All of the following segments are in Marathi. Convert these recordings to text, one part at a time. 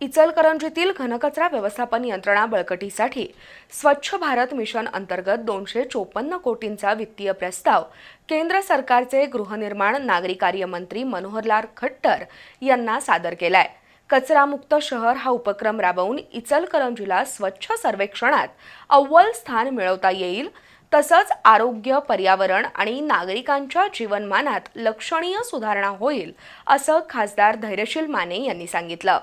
इचलकरंजीतील घनकचरा व्यवस्थापन यंत्रणा बळकटीसाठी स्वच्छ भारत मिशन अंतर्गत दोनशे चोपन्न कोटींचा वित्तीय प्रस्ताव केंद्र सरकारचे गृहनिर्माण नागरी कार्य मंत्री मनोहरलाल खट्टर यांना सादर केलाय. कचरामुक्त शहर हा उपक्रम राबवून इचलकरंजीला स्वच्छ सर्वेक्षणात अव्वल स्थान मिळवता येईल तसंच आरोग्य पर्यावरण आणि नागरिकांच्या जीवनमानात लक्षणीय सुधारणा होईल असं खासदार धैर्यशील माने यांनी सांगितलं.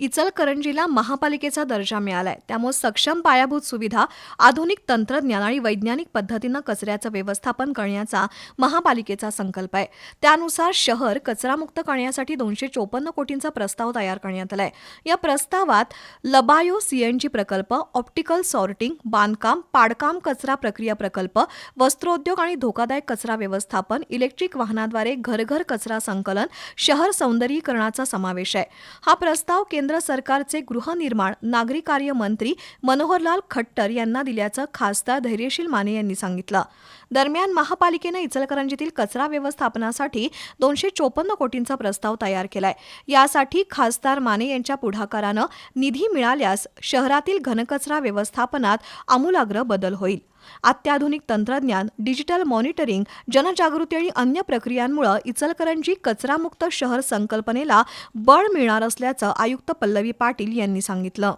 इचलकरंजीला महापालिकेचा दर्जा मिळालाय. त्यामुळे सक्षम पायाभूत सुविधा आधुनिक तंत्रज्ञान आणि वैज्ञानिक पद्धतीनं कचऱ्याचं व्यवस्थापन करण्याचा महापालिकेचा संकल्प आहे. त्यानुसार शहर कचरामुक्त करण्यासाठी दोनशे चोपन्न कोटींचा प्रस्ताव तयार करण्यात आलाय. या प्रस्तावात लबायो सीएनजी प्रकल्प ऑप्टिकल सॉर्टिंग बांधकाम पाडकाम कचरा प्रक्रिया प्रकल्प वस्त्रोद्योग आणि धोकादायक कचरा व्यवस्थापन इलेक्ट्रिक वाहनाद्वारे घरघर कचरा संकलन शहर सौंदर्यीकरणाचा समावेश आहे. हा प्रस्ताव केंद्र केंद्र सरकारचे गृहनिर्माण नागरी कार्य मंत्री मनोहरलाल खट्टर यांना दिल्याचं खासदार धैर्यशील माने यांनी सांगितलं. दरम्यान महापालिकेनं इचलकरंजीतील कचरा व्यवस्थापनासाठी दोनशे चोपन्न कोटींचा प्रस्ताव तयार केलाय. यासाठी खासदार माने यांच्या पुढाकारानं निधी मिळाल्यास शहरातील घनकचरा व्यवस्थापनात आमूलाग्र बदल होईल. अत्याधुनिक तंत्रज्ञान डिजिटल मॉनिटरिंग जनजागृती आणि अन्य प्रक्रियांमुळे इचलकरंजी कचरामुक्त शहर संकल्पनेला बळ मिळणार असल्याचं आयुक्त पल्लवी पाटील यांनी सांगितलं.